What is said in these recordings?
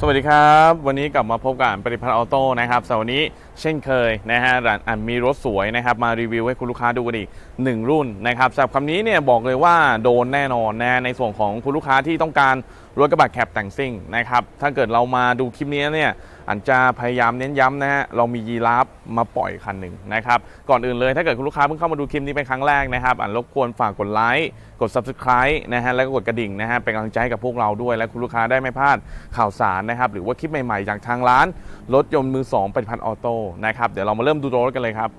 สวัสดีครับ วันนี้กลับมาพบกับอ่านปริพัฒน์ออโต้นะครับสำหรับวันนี้เช่นเคยนะฮะร้านอ่านมีรถสวยนะครับมารีวิวให้คุณลูกค้าดูกันอีกหนึ่งรุ่นนะครับสำหรับคำนี้เนี่ยบอกเลยว่าโดนแน่นอนนะในส่วนของคุณลูกค้าที่ต้องการรถกระบะแคปแต่งซิ่งนะครับถ้าเกิดเรามาดูคลิปนี้เนี่ย อันจะพยายามเน้นย้ำนะฮะเรามียีราฟมาปล่อยคันหนึ่งนะครับก่อนอื่นเลยถ้าเกิดคุณลูกค้าเพิ่งเข้ามาดูคลิปนี้เป็นครั้งแรกนะครับอันรบกวนฝากกดไลค์กด subscribe นะฮะแล้วก็กดกระดิ่งนะฮะเป็นกำลังใจให้กับพวกเราด้วย และคุณลูกค้าได้ไม่พลาดข่าวสารนะครับหรือว่าคลิปใหม่ๆจากทางร้านรถยนต์มือ2ปฏิพันธ์ออโต้นะครับเดี๋ยวเรามาเริ่มดูรถกันเลยครับ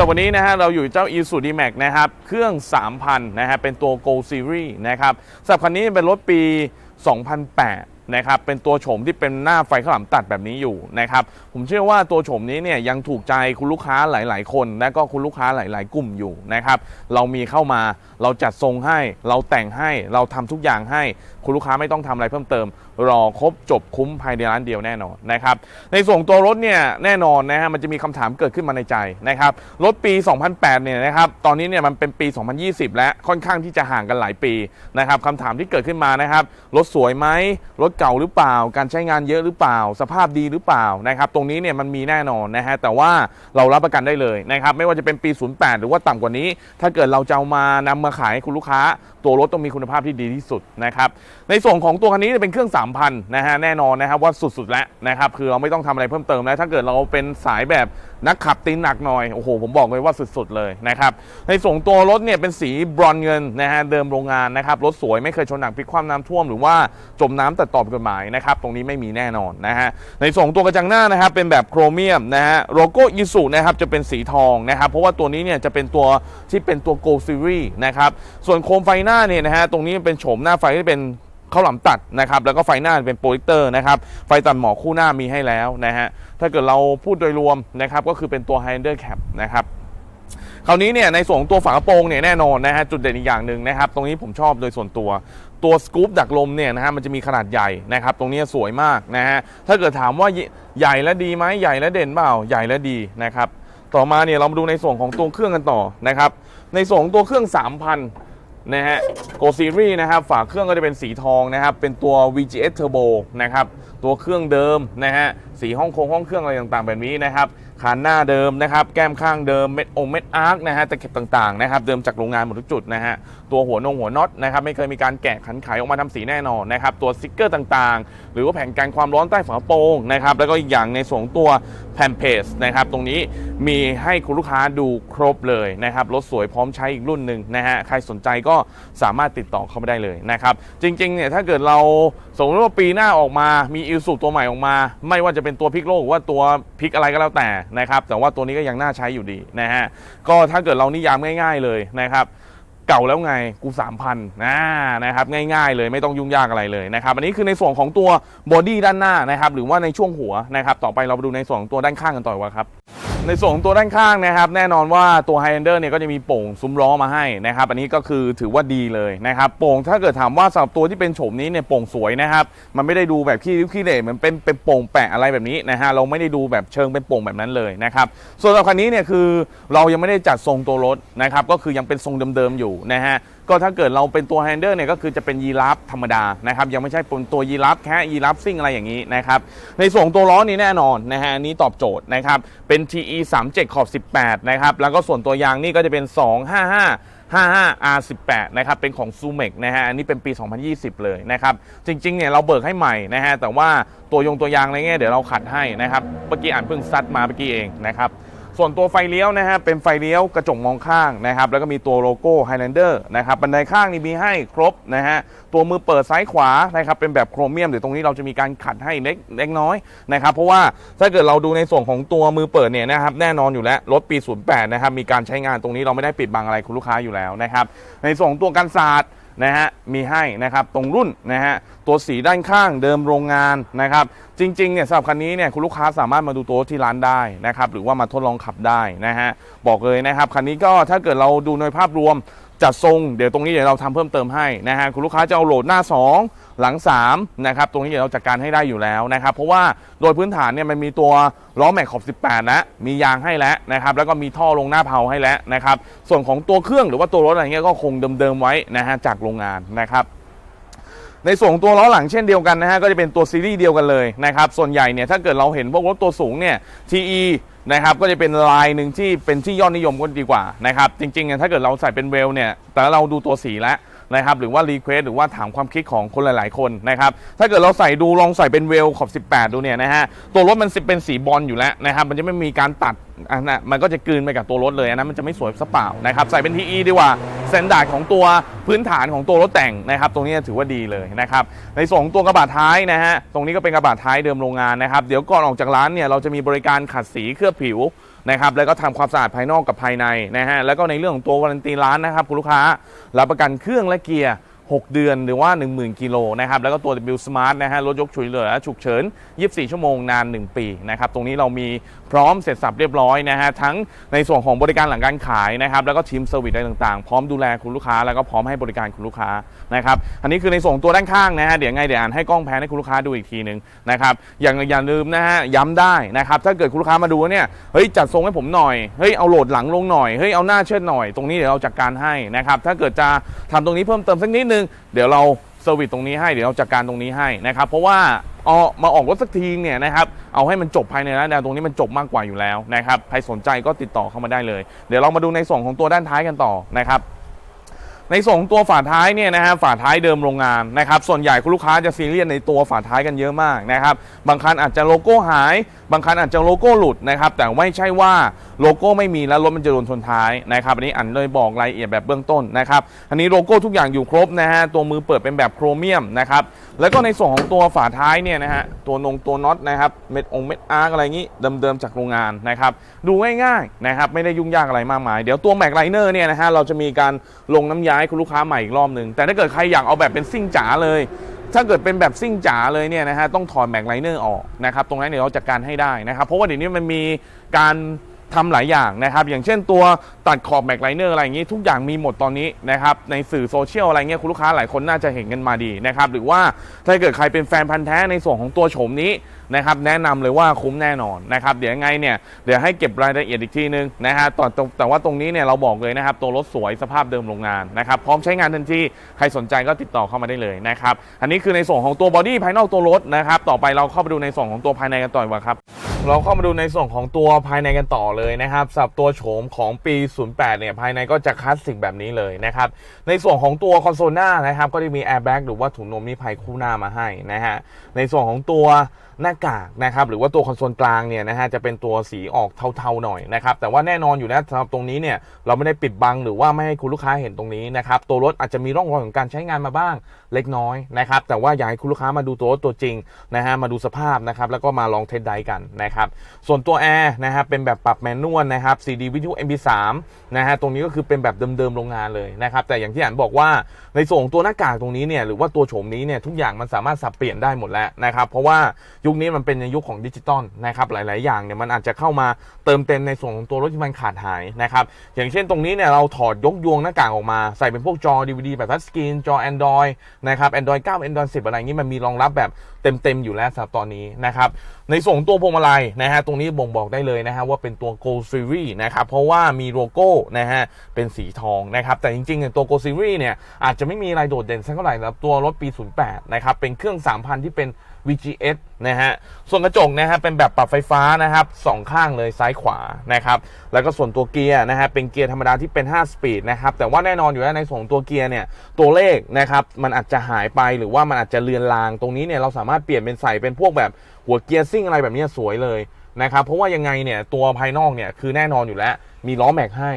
ำหรับวันนี้นะฮะเราอยู่เจ้า i s u d m a x นะครับ เครื่อง 3,000 นะฮะเป็นตัว Go Series นะครับสำหรับคันนี้เป็นรถปี 2008 นะครับ เป็นตัวโฉมที่เป็นหน้าไฟข้างหลังตัดแบบนี้อยู่นะครับ ผมเชื่อว่าตัวโฉมนี้เนี่ยยังถูกใจคุณลูกค้าหลาย ๆ คน และก็คุณลูกค้าหลาย ๆ กลุ่มอยู่นะครับ เรามีเข้ามาเราจัดทรงให้ เราแต่งให้เราทำทุกอย่างให้คุณลูกค้าไม่ต้องทำอะไรเพิ่มเติม รอครบจบคุ้มภายในร้านเดียวแน่นอนนะครับในส่วนของตัวรถเนี่ยแน่นอนนะฮะมันจะมีคำถามเกิดขึ้นมาในใจนะครับรถปี 2008 เนี่ยนะครับตอนนี้เนี่ยมันเป็นปี 2020 แล้วค่อนข้างที่จะห่างกันหลายปีนะครับคำถามที่เกิดขึ้นมานะครับรถสวยไหมรถเก่าหรือเปล่า การใช้งานเยอะหรือเปล่า สภาพดีหรือเปล่านะครับตรงนี้เนี่ยมันมีแน่นอนนะฮะแต่ว่าเรารับประกันได้เลยนะครับไม่ว่าจะเป็นปี 08 หรือว่าต่ำกว่านี้ ถ้าเกิดเราจะเอามานำมาขายให้คุณลูกค้า ตัวรถต้องมีคุณภาพที่ดีที่สุดนะครับในส่วนของตัวคันนี้เป็นเครื่อง3,000นะฮะแน่นอนนะครับว่าสุดๆแล้วนะครับคือเราไม่ต้องทำอะไรเพิ่มเติมแล้วถ้าเกิดเราเป็นสายแบบนักขับตีนหนักหน่อยโอ้โหผมบอกเลยว่าสุดๆเลยนะครับในส่งตัวรถเนี่ยเป็นสีบรอนเงินนะฮะเดิมโรงงานนะครับรถสวยไม่เคยชนหนักพลิกคว่ำน้ำท่วมหรือว่าจมน้ำตัดต่อผิดกฎหมายนะครับตรงนี้ไม่มีแน่นอนนะฮะในส่งตัวกระจังหน้านะครับเป็นแบบโครเมียมนะฮะโลโก้ยิสุนะครับจะเป็นสีทองนะครับเพราะว่าตัวนี้เนี่ยจะเป็นตัวที่เป็นตัว Gold Series นะครับส่วนโคมไฟหน้าเนี่ยนะฮะตรงนี้เป็นโฉมหน้าไฟที่เป็น ข้าวหลามตัดนะครับแล้วก็ไฟหน้าเป็นโปรเจคเตอร์นะครับไฟตัดหมอกคู่หน้ามีให้แล้วนะฮะถ้าเกิดเราพูดโดยรวมนะครับก็คือเป็นตัว Hinder Cap นะครับคราวนี้เนี่ยในส่วนของตัวฝากระโปรงเนี่ยแน่นอนนะฮะจุดเด่นอีกอย่างหนึ่งนะครับตรงนี้ผมชอบโดยส่วนตัวตัวสกู๊ปดักลมเนี่ยนะฮะมันจะมีขนาดใหญ่นะครับตรงนี้สวยมากนะฮะถ้าเกิดถามว่าใหญ่และดีไหมใหญ่และเด่นเปล่าใหญ่และดีนะครับต่อมาเนี่ยเรามาดูในส่วนของตัวเครื่องกันต่อนะครับในส่วนของตัวเครื่อง 3,000 นะฮะโกซีรีนะครับฝาเครื่องก็จะเป็นสีทองนะครับ เป็นตัว VGS Turbo นะครับ ตัวเครื่องเดิมนะฮะ สีห้องโครงห้องเครื่องอะไรต่างๆ แบบนี้นะครับ คานหน้าเดิมนะครับ แก้มข้างเดิมเม็ดองเม็ดอาร์คนะฮะตะเข็บต่างๆนะครับ เดิมจากโรงงานหมดทุกจุดนะฮะตัวหัวนงหัวน็อตนะครับ ไม่เคยมีการแกะขันไขออกมาทำสีแน่นอนนะครับ ตัวสติกเกอร์ต่างๆ หรือว่าแผ่นกันความร้อนใต้ฝาโปร่งนะครับ แล้วก็อีกอย่างในส่วนตัวแผ่นเพจนะครับ ตรงนี้มีให้คุณลูกค้าดูครบเลยนะครับรถสวยพร้อมใช้อีกรุ่นหนึ่งนะฮะใครสนใจก็สามารถติดต่อเข้าไปได้เลยนะครับ จริงๆเนี่ยถ้าเกิดเราสมมติว่าปีหน้าออกมามีอิลสุตัวใหม่ออกมา ไม่ว่าจะเป็นตัวพลิกโลกหรือว่าตัวพลิกอะไรก็แล้วแต่นะครับแต่ว่าตัวนี้ก็ยังน่าใช้อยู่ดีนะฮะก็ถ้าเกิดเรานิยามง่าย ๆเลยนะครับเก่าแล้วไงกู3,000นะนะครับง่ายๆเลยไม่ต้องยุ่งยากอะไรเลยนะครับอันนี้คือในส่วนของตัวบอดี้ด้านหน้านะครับหรือว่าในช่วงหัวนะครับต่อไปเราไปดูในส่วนของตัวด้านข้างกันต่อว่าครับ ในส่วนของตัวด้านข้างนะครับ แน่นอนว่าตัว h i เ e n d e r เนี่ยก็จะมีโป่งซุ้มล้อมาให้นะครับ อันนี้ก็คือถือว่าดีเลยนะครับ โป่งถ้าเกิดถามว่าสำหรับตัวที่เป็นโฉมนี้เนี่ยโป่งสวยนะครับ มันไม่ได้ดูแบบขี้ริ้วขี้เหร่มือนเป็นเป็นโป่งแปะอะไรแบบนี้นะฮะเราไม่ได้ดูแบบเชิงเป็นโป่งแบบนั้นเลยนะครับ ส่วนสำหรับคันนี้เนี่ยคือเรายังไม่ได้จัดทรงตัวรถนะครับก็คือยังเป็นทรงเดิมๆอยู่นะฮะ ก็ถ้าเกิดเราเป็นตัว h ฮนเดอร์เนี่ยก็คือจะเป็นยีราฟธรรมดานะครับยังไม่ใช่เป็นตัวยีราฟแค่ยีราฟซิ่งอะไรอย่างนี้นะครับในส่วนตัวล้อนี้แน่นอนนะฮะอันนี้ตอบโจทย์นะครับเป็น TE 3 7ขอบ 18 นะครับแล้วก็ส่วนตัวยางนี่ก็จะเป็น 255 55 R18 นะครับ เป็นของ s u m e x นะฮะ อันนี้เป็นปี 2020 เลยนะครับ จริง ๆ เนี่ย เราเบิกให้ใหม่นะฮะ แต่ว่าตัวยงตัวยางอะไรเงี้ย เดี๋ยวเราขัดให้นะครับ เมื่อกี้อ่านเพิ่งซัดมาเมื่อกี้เองนะครับ ส่วนตัวไฟเลี้ยวนะฮะเป็นไฟเลี้ยวกระจกมองข้างนะครับแล้วก็มีตัวโลโก้ Highlander นะครับบันไดข้างนี่มีให้ครบนะฮะตัวมือเปิดซ้ายขวานะครับเป็นแบบโครเมียมเดี๋ยวตรงนี้เราจะมีการขัดให้เล็กเล็กน้อยนะครับเพราะว่าถ้าเกิดเราดูในส่วนของตัวมือเปิดเนี่ยนะครับแน่นอนอยู่แล้วรถปี 08 นะครับมีการใช้งานตรงนี้เราไม่ได้ปิดบังอะไรคุณลูกค้าอยู่แล้วนะครับในส่วนของตัวกันศาสตร์นะฮะมีให้นะครับตรงรุ่นนะฮะ ตัวสีด้านข้างเดิมโรงงานนะครับ จริงๆเนี่ยสำหรับคันนี้เนี่ยคุณลูกค้าสามารถมาดูตัวที่ร้านได้นะครับ หรือว่ามาทดลองขับได้นะฮะบอกเลยนะครับคันนี้ก็ถ้าเกิดเราดูในภาพรวมจัดทรงเดี๋ยวตรงนี้เดี๋ยวเราทำเพิ่มเติมให้นะฮะคุณลูกค้าจะเอาโหลดหน้า 2 หลัง3นะครับตรงนี้เดี๋ยวเราจัดการให้ได้อยู่แล้วนะครับเพราะว่าโดยพื้นฐานเนี่ยมันมีตัวล้อแม็กขอบ 18 แล้วมียางให้แล้วนะครับแล้วก็มีท่อลงหน้าเพาให้แล้วนะครับส่วนของตัวเครื่องหรือว่าตัวรถอะไรเงี้ยก็คงเดิมๆไว้นะฮะจากโรงงานนะครับ ในส่วนของตัวล้อหลังเช่นเดียวกันนะฮะก็จะเป็นตัวซีรีส์เดียวกันเลยนะครับส่วนใหญ่เนี่ยถ้าเกิดเราเห็นพวกรถตัวสูงเนี่ย TE นะครับก็จะเป็นลายหนึ่งที่เป็นที่ยอดนิยมก็ดีกว่านะครับจริงๆเนี่ยถ้าเกิดเราใส่เป็นเวลเนี่ยแต่เราดูตัวสีแล้ว นะครับหรือว่ารีเควสหรือว่าถามความคิดของคนหลาย ๆ คนนะครับถ้าเกิดเราใส่ดูลองใส่เป็นเวลขอบ 18 ดูเนี่ยนะฮะตัวรถมันเป็นสีบอลอยู่แล้วนะครับมันจะไม่มีการตัดอันนั้นมันก็จะกลืนไปกับตัวรถเลยอันนั้นมันจะไม่สวยสเปล่านะครับใส่เป็น TE ดีกว่าสแตนดาร์ดของตัวพื้นฐานของตัวรถแต่งนะครับตรงนี้ถือว่าดีเลยนะครับในส่วนของตัวกระบะท้ายนะฮะตรงนี้ก็เป็นกระบะท้ายเดิมโรงงานนะครับเดี๋ยวก่อนออกจากร้านเนี่ยเราจะมีบริการขัดสีเคลือบผิว นะครับแล้วก็ทำความสะอาดภายนอกกับภายในนะฮะแล้วก็ในเรื่องของตัววารันตีร้านนะครับคุณลูกค้ารับประกันเครื่องและเกียร์ 6 เดือนหรือว่า 10,000 กิโลนะครับ แล้วก็ตัว W Smart นะฮะรถยกช่วยเหลือฉุกเฉิน 24 ชั่วโมงนาน 1 ปีนะครับ ตรงนี้เรามีพร้อมเสร็จสับเรียบร้อยนะฮะทั้งในส่วนของบริการหลังการขายนะครับ แล้วก็ทีมเซอร์วิสอะไรต่างๆ พร้อมดูแลคุณลูกค้า แล้วก็พร้อมให้บริการคุณลูกค้านะครับ อันนี้คือในส่วนของตัวด้านข้างนะฮะเดี๋ยวไงเดี๋ยวอ่านให้กล้องแพนให้คุณลูกค้าดูอีกทีหนึ่งนะครับอย่างอย่าลืมนะฮะย้ำได้นะครับถ้าเกิดคุณลูกค้ามาดูเนี่ยเฮ้ยจัดทรงให้ผมหน่อยเฮ้ยเอาโหลดหลังลงหน่อยเฮ้ยเอาหน้าเชิดหน่อยตรงนี้เดี๋ยวเราจัดการให้นะครับถ้าเกิดจะทำตรงนี้เพิ่มเติมสักนิดนึงเดี๋ยวเราเซอร์วิสตรงนี้ให้เดี๋ยวเราจัดการตรงนี้ให้นะครับ เพราะว่าเอามาออกรถสักทีเนี่ยนะครับเอาให้มันจบภายในร้านแนวตรงนี้มันจบมากกว่าอยู่แล้วนะครับใครสนใจก็ติดต่อเข้ามาได้เลย เดี๋ยวเรามาดูในส่วนของตัวด้านท้ายกันต่อนะครับ ในส่วนของตัวฝาท้ายเนี่ยนะฮะฝาท้ายเดิมโรงงานนะครับส่วนใหญ่คุณลูกค้าจะซีเรียสในตัวฝาท้ายกันเยอะมากนะครับบางคันอาจจะโลโก้หาย บางคันอาจจะโลโก้หลุดนะครับแต่ไม่ใช่ว่าโลโก้ไม่มีแล้วรถมันจะโดนชนท้ายนะครับอันนี้อันเลยบอกรายละเอียดแบบเบื้องต้นนะครับอันนี้โลโก้ทุกอย่างอยู่ครบนะฮะตัวมือเปิดเป็นแบบโครเมียมนะครับแล้วก็ในส่วนของตัวฝาท้ายเนี่ยนะฮะตัวนงตัวน็อตนะครับเม็ดองเม็ดอาร์กอะไรงี้เดิมๆจากโรงงานนะครับดูง่ายๆนะครับไม่ได้ยุ่งยากอะไรมากมาย เดี๋ยวตัวแม็กไลเนอร์เนี่ยนะฮะเราจะมีการลงน้ำย้ายคุณลูกค้าใหม่อีกรอบหนึ่งแต่ถ้าเกิดใครอยากเอาแบบเป็นซิ่งจ๋าเลย ถ้าเกิดเป็นแบบซิ่งจ๋าเลยเนี่ยนะฮะต้องถอดแม็กไลเนอร์ออกนะครับตรงนั้นเดี๋ยวเราจัดการให้ได้นะครับเพราะว่าเดี๋ยวนี้มันมีการทำหลายอย่างนะครับ อย่างเช่นตัวตัดขอบแม็กไลเนอร์อะไรอย่างนี้ ทุกอย่างมีหมดตอนนี้นะครับ ในสื่อโซเชียลอะไรเงี้ยคุณลูกค้าหลายคนน่าจะเห็นกันมาดีนะครับ หรือว่าถ้าเกิดใครเป็นแฟนพันธ์แท้ในส่วนของตัวโฉมนี้ นะครับแนะนำเลยว่าคุ้มแน่นอนนะครับเดี๋ยวไงเนี่ยเดี๋ยวให้เก็บรายละเอียดอีกทีนึงนะฮะตอนตรงแต่ว่าตรงนี้เนี่ยเราบอกเลยนะครับตัวรถสวยสภาพเดิมโรงงานนะครับพร้อมใช้งานทันทีใครสนใจก็ติดต่อเข้ามาได้เลยนะครับอันนี้คือในส่วนของตัวบอดี้ภายนอกตัวรถนะครับต่อไปเราเข้าไปดูในส่วนของตัวภายในกันต่อดีกว่าครับเราเข้ามาดูในส่วนของตัวภายในกันต่อเลยนะครับสับตัวโฉมของปี 08 เนี่ยภายในก็จะคลาสสิกแบบนี้เลยนะครับในส่วนของตัวคอนโซลหน้านะครับก็จะมีแอร์แบ็กหรือว่าถุงลมนิรภัยคู่หน้ามาให้นะฮะในส่วนของตัวหน้ากากนะครับหรือว่าตัวคอนโซลกลางเนี่ยนะฮะจะเป็นตัวสีออกเทาๆหน่อยนะครับแต่ว่าแน่นอนอยู่นะสำหรับตรงนี้เนี่ยเราไม่ได้ปิดบังหรือว่าไม่ให้คุณลูกค้าเห็นตรงนี้นะครับตัวรถอาจจะมีร่องรอยของการใช้งานมาบ้าง เล็กน้อยนะครับแต่ว่าอยากให้คุณลูกค้ามาดูตัวรถตัวจริงนะฮะมาดูสภาพนะครับแล้วก็มาลองเทสไดกันนะครับส่วนตัวแอร์นะฮะเป็นแบบปรับแมนนวลนะครับ CD วิทยุ MP3 นะฮะตรงนี้ก็คือเป็นแบบเดิมๆโรงงานเลยนะครับแต่อย่างที่อ่านบอกว่าในส่วนของตัวหน้ากากตรงนี้เนี่ยหรือว่าตัวโฉมนี้เนี่ยทุกอย่างมันสามารถสับเปลี่ยนได้หมดแล้วนะครับเพราะว่ายุคนี้มันเป็นในยุคของดิจิตอลนะครับหลาย ๆ อย่างเนี่ยมันอาจจะเข้ามาเติมเต็มในส่วนของตัวรถที่มันขาดหายนะครับอย่างเช่นตรงนี้เนี่ยเราถอดยกยวงหน้ากากออกมาใส่เป็นพวกจอ DVD แบบทัชสกรีนจอ Android นะครับ Android 9 Android 10 อะไรอย่างนี้มันมีรองรับแบบเต็มๆอยู่แล้วสำหรับตอนนี้นะครับ ในส่วนของตัวพวงมาลัยนะฮะตรงนี้บ่งบอกได้เลยนะฮะว่าเป็นตัว Gold Series นะครับ เพราะว่ามีโลโก้นะฮะเป็นสีทองนะครับ แต่จริงๆเนี่ยตัว Gold Series เนี่ยอาจจะไม่มีอะไรโดดเด่นสักเท่าไหร่สำหรับตัวรถปี 08 นะครับเป็นเครื่อง 3,000 ที่เป็น VGS นะฮะ ส่วนกระจกนะฮะเป็นแบบปรับไฟฟ้านะครับสองข้างเลยซ้ายขวานะครับ แล้วก็ส่วนตัวเกียร์นะฮะเป็นเกียร์ธรรมดาที่เป็น 5 สปีดนะครับ แต่ว่าแน่นอนอยู่แล้วในส่วนของตัวเกียร์เนี่ยตัวเลขนะครับมันอาจจะหายไปหรือว่ามันอาจจะเลือนลาง ตรงนี้เนี่ยเราสามารถเปลี่ยนเป็นใส่เป็นพวกแบบหัวเกียร์ซิ่งอะไรแบบนี้สวยเลยนะครับ เพราะว่ายังไงเนี่ยตัวภายนอกเนี่ยคือแน่นอนอยู่แล้วมีล้อแม็กให้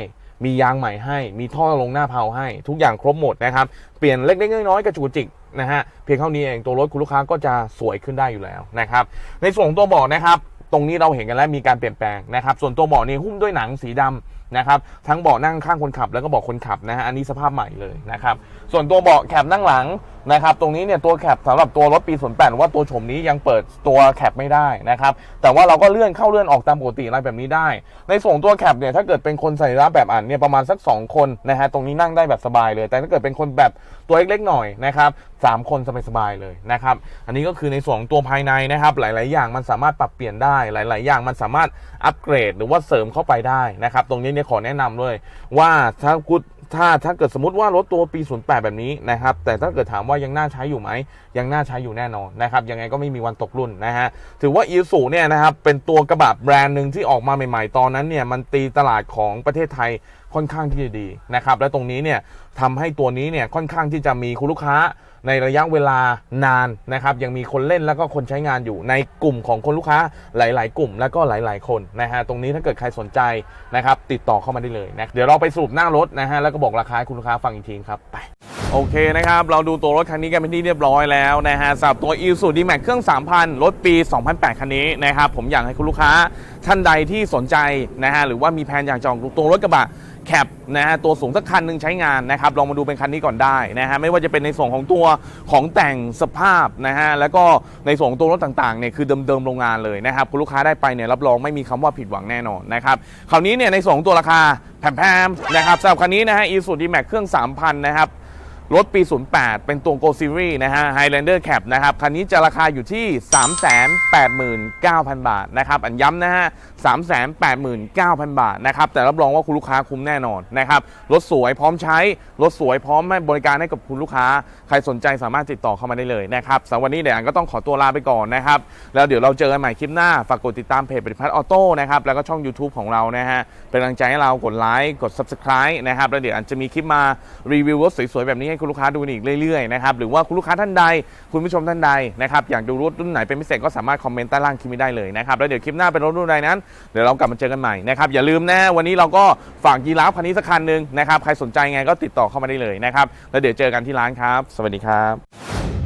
มียางใหม่ให้ มีท่อลงหน้าเพาให้ ทุกอย่างครบหมดนะครับ เปลี่ยนเล็กๆน้อยๆกระจุกกระจิกนะฮะ เพียงเท่านี้เองตัวรถคุณลูกค้าก็จะสวยขึ้นได้อยู่แล้วนะครับ ในส่วนของตัวเบาะนะครับ ตรงนี้เราเห็นกันแล้วมีการเปลี่ยนแปลงนะครับ ส่วนตัวเบาะนี่หุ้มด้วยหนังสีดำ นะครับทั้งเบาะนั่งข้างคนขับแล้วก็เบาะคนขับนะฮะอันนี้สภาพใหม่เลยนะครับส่วนตัวเบาะแคปนั่งหลังนะครับตรงนี้เนี่ยตัวแคปสำหรับตัวรถปี 08หรือว่าตัวโฉมนี้ยังเปิดตัวแคปไม่ได้นะครับแต่ว่าเราก็เลื่อนเข้าเลื่อนออกตามปกติอะไรแบบนี้ได้ ในส่วนตัวแคปเนี่ยถ้าเกิดเป็นคนใส่รับแบบอันเนี่ยประมาณสัก 2 คนนะฮะตรงนี้นั่งได้แบบสบายเลย แต่ถ้าเกิดเป็นคนแบบตัวเล็กๆหน่อยนะครับสามคนสบายๆเลยนะครับอันนี้ก็คือในส่วนของตัวภายในนะครับหลาย ๆ อย่างมันสามารถปรับเปลี่ยนได้หลาย ๆ อย่างมันสามารถอัปเกรด หรือว่าเสริมเข้าไปได้นะครับตรงนี้เนี่ยขอแนะนำด้วยว่าถ้ากุถ้าถ้าเกิดสมมติว่ารถตัวปี 08 แบบนี้นะครับ แต่ถ้าเกิดถามว่ายังน่าใช้อยู่ไหม ยังน่าใช้อยู่แน่นอนนะครับ ยังไงก็ไม่มีวันตกรุ่นนะฮะ ถือว่าอีซูเนี่ยนะครับ เป็นตัวกระบะแบรนด์หนึ่งที่ออกมาใหม่ๆ ตอนนั้นเนี่ย มันตีตลาดของประเทศไทยค่อนข้างที่จะดีนะครับ และตรงนี้เนี่ยทำให้ตัวนี้เนี่ยค่อนข้างที่จะมีคุณลูกค้า ในระยะเวลานานนะครับยังมีคนเล่นแล้วก็คนใช้งานอยู่ในกลุ่มของคนลูกค้าหลาย ๆ กลุ่มแล้วก็หลาย ๆ คนนะฮะตรงนี้ถ้าเกิดใครสนใจนะครับติดต่อเข้ามาได้เลยนะเดี๋ยวเราไปสรุปหน้ารถนะฮะแล้วก็บอกราคาให้คุณลูกค้าฟังอีกทีครับไปโอเคนะครับเราดูตัวรถคันนี้กันเป็นที่เรียบร้อยแล้วนะฮะสำหรับตัว i s u d m a x เครื่อง 3,000 รถปี 2008 คันนี้นะครับผมอยากให้คุณลูกค้าท่านใดที่สนใจนะฮะหรือว่ามีแผนอยากจองตัวรถกระบะแคปนะฮะตัวสูงสักคันหนึ่งใช้งานนะครับลองมาดูเป็นคันนี้ก่อนได้นะฮะไม่ว่าจะเป็นในส่วนของตัวของแต่งสภาพนะฮะแล้วก็ในส่วนของตัวรถต่างๆเนี่ยคือเดิมๆโรงงานเลยนะครับคุณลูกค้าได้ไปเนี่ยรับรองไม่มีคำว่าผิดหวังแน่นอนนะครับคราวนี้เนี่ยในส่วนของตัวราคาแพมๆนะครับสำหรับคันนี้นะฮะอีซูดีแม็กเครื่อง 3,000 นะครับ รถปี 08 เป็นตัว Go Series นะฮะ Highlander Cap นะครับ คันนี้จะราคาอยู่ที่ 389,000 บาทนะครับ อันย้ำนะฮะ 389,000 บาทนะครับ แต่รับรองว่าคุณลูกค้าคุ้มแน่นอนนะครับ รถสวยพร้อมใช้ รถสวยพร้อมให้บริการให้กับคุณลูกค้า ใครสนใจสามารถติดต่อเข้ามาได้เลยนะครับสำหรับวันนี้เดี๋ยวอันก็ต้องขอตัวลาไปก่อนนะครับ แล้วเดี๋ยวเราเจอกันใหม่คลิปหน้า ฝากกดติดตามเพจปฏิพัฒน์ออโต้นะครับ แล้วก็ช่อง YouTube ของเรานะฮะ เป็นกำลังใจให้เรา กดไลค์ กด Subscribe นะครับ แล้วเดี๋ยวอันจะมีคลิปมารีวิวรถสวยๆแบบนี้ให้คุณลูกค้าดูอีกเรื่อยๆนะครับหรือว่าคุณลูกค้าท่านใด คุณผู้ชมท่านใดนะครับอยากดูรถรุ่นไหนเป็นพิเศษก็สามารถคอมเมนต์ใต้ล่างคลิปนี้ได้เลยนะครับแล้วเดี๋ยวคลิปหน้าเป็นรถรุ่นใดนั้นเดี๋ยวเรากลับมาเจอกันใหม่นะครับอย่าลืมนะวันนี้เราก็ฝากยีราฟคันนี้สักคันหนึ่งนะครับใครสนใจไงก็ติดต่อเข้ามาได้เลยนะครับแล้วเดี๋ยวเจอกันที่ร้านครับ สวัสดีครับ